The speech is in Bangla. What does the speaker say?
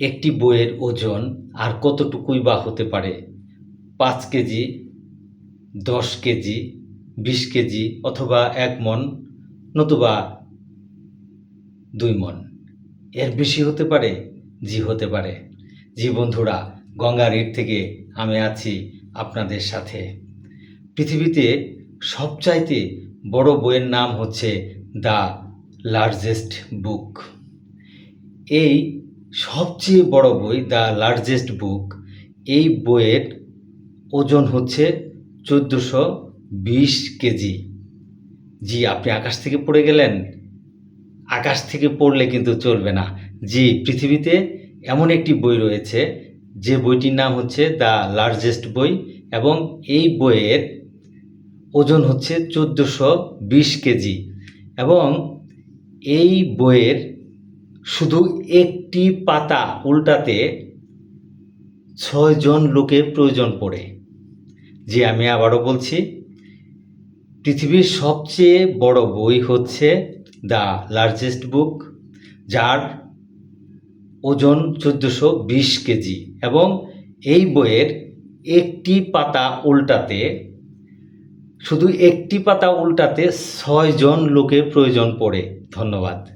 একটি বইয়ের ওজন আর কতটুকুই বা হতে পারে? পাঁচ কেজি, দশ কেজি, বিশ কেজি অথবা এক মন নতুবা দুই মন। এর বেশি হতে পারে? জি, হতে পারে। জি বন্ধুরা, গঙ্গার ইট থেকে আমি আছি আপনাদের সাথে। পৃথিবীতে সবচাইতে বড় বইয়ের নাম হচ্ছে দ্য লার্জেস্ট বুক। এই সবচেয়ে বড় বই দ্য লার্জেস্ট বুক। এই বইয়ের ওজন হচ্ছে চোদ্দোশো বিশ কেজি। জি, আপনি আকাশ থেকে পড়ে গেলেন? আকাশ থেকে পড়লে কিন্তু চলবে না। জি, পৃথিবীতে এমন একটি বই রয়েছে, যে বইটির নাম হচ্ছে দ্য লার্জেস্ট বই এবং এই বইয়ের ওজন হচ্ছে চোদ্দোশো বিশ কেজি এবং এই বইয়ের শুধু একটি পাতা উল্টাতে ছয়জন লোকের প্রয়োজন পড়ে। যে আমি আবারও বলছি, পৃথিবীর সবচেয়ে বড় বই হচ্ছে দ্য লার্জেস্ট বুক, যার ওজন চোদ্দোশো বিশ কেজি এবং এই বইয়ের একটি পাতা উল্টাতে, শুধু একটি পাতা উল্টাতে ছয়জন লোকের প্রয়োজন পড়ে। ধন্যবাদ।